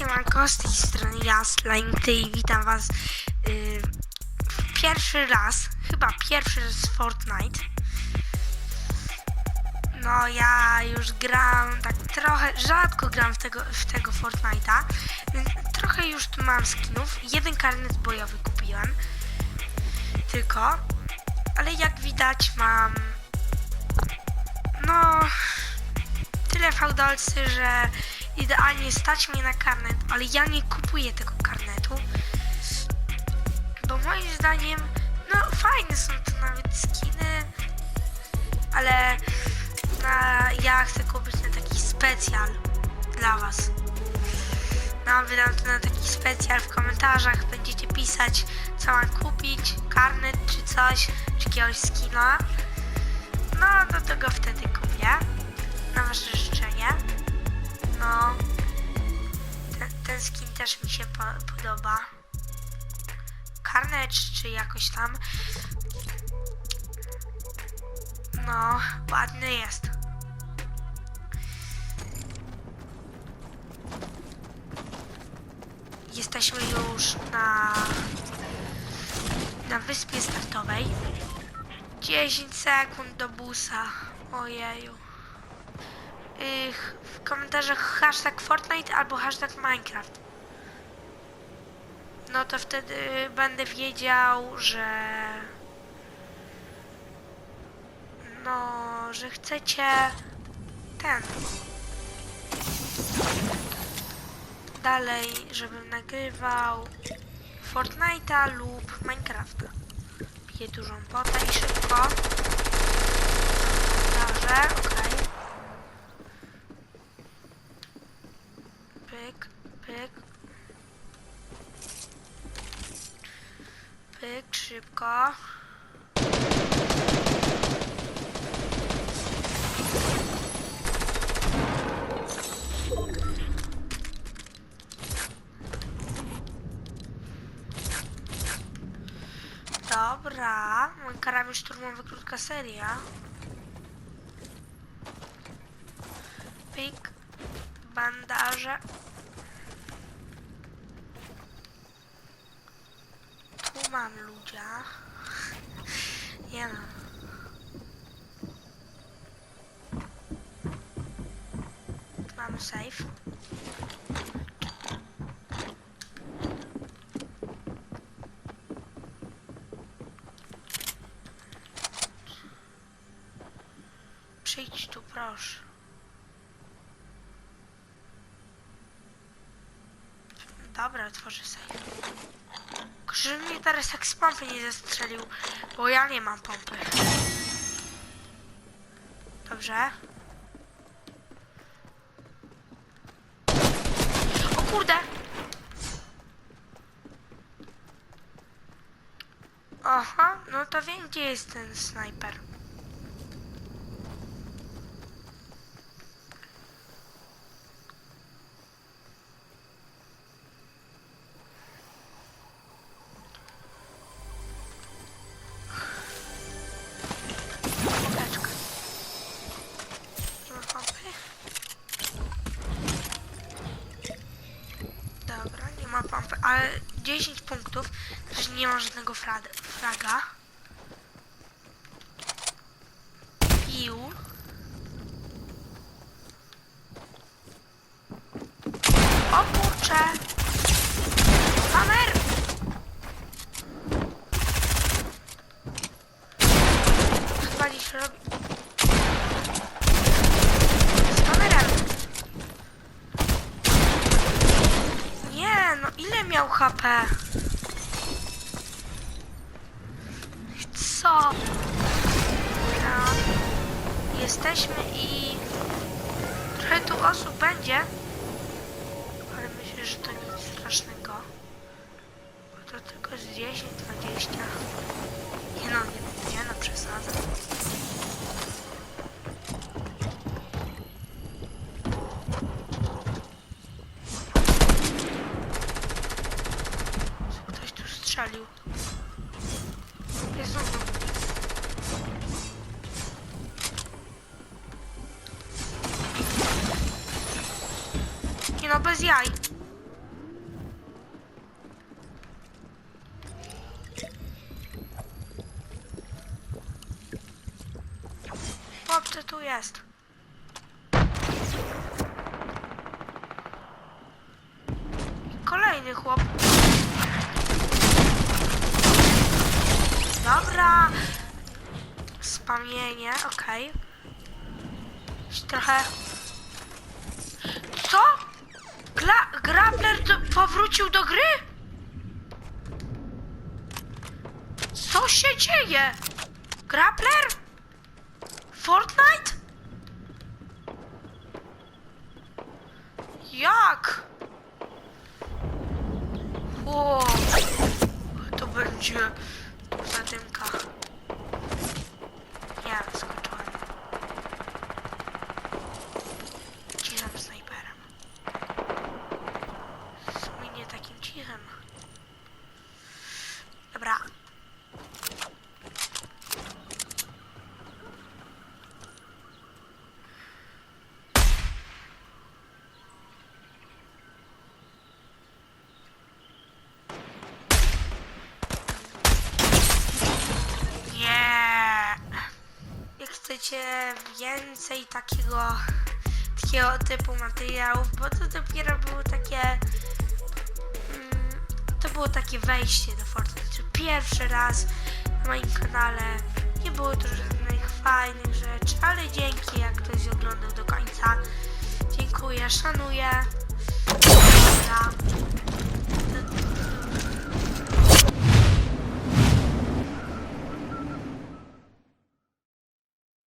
Siemanko, z tej strony ja, Slime i witam was yy, pierwszy raz, chyba pierwszy raz w Fortnite. No ja już gram tak trochę, rzadko gram w tego, w tego Fortnite'a, trochę już tu mam skinów. Jeden karnet bojowy kupiłem, tylko, ale jak widać mam, no tyle fałdolcy, że idealnie stać mnie na karnet, ale ja nie kupuję tego karnetu. Bo moim zdaniem, no fajne są to nawet skiny, ale na, ja chcę kupić na taki specjal dla was. No, wydam to na taki specjal w komentarzach. Będziecie pisać, co mam kupić, karnet czy coś, czy jakiegoś skina. No, do tego wtedy kupię. Na wasze życzenie. No, ten, ten skin też mi się po, podoba. Carnage czy jakoś tam. No, ładny jest. Jesteśmy już na, na wyspie startowej. 10 sekund do busa. Ojeju. Ych, w komentarzach hashtag Fortnite albo hashtag Minecraft. No to wtedy będę wiedział, że... No, że chcecie ten. Dalej, żebym nagrywał Fortnite'a lub Minecrafta. Piję dużą potę i szybko. Dobrze, okej. Pyk, pyk. Pyk, szybko. Dobra, mój karabin szturmowy krótka seria. Pik, bandaże. Tu mam ludzia. Nie no. Mamy safe. Przyjdź tu, proszę. Dobra, otworzę safe. Żeby mnie teraz jak z pompy nie zastrzelił, bo ja nie mam pompy. Dobrze. O kurde! Aha, no to wiem gdzie jest ten snajper. Ale 10 punktów, też nie ma żadnego frag fraga. Pił. O kurcze! Hammer! Chyba dziś robi... Z kamerem. Nie, no ile miał HP? Co? Jesteśmy i trochę tu osób będzie, ale myślę, że to nic strasznego. Bo to tylko z 10, 20. Nie no, nie, nie no, przesadzę. no bez jaj. Chłopcze, tu jest. Kolejny chłop. Dobra. Spamienie, okej. Okay. Trochę... Co? Gla Grappler do, powrócił do gry? Co się dzieje? Grappler? Fortnite? Jak? Ło, to będzie zadymka. Nie, skończyłem. Cichym snajperem. W sumie nie takim cichym. Dobra. Nie. Więcej takiego, takiego typu materiałów, bo to dopiero było takie, mm, to było takie wejście do Fortnite. Pierwszy raz na moim kanale. Nie było tu żadnych fajnych rzeczy, ale dzięki, jak ktoś oglądał do końca. Dziękuję, szanuję.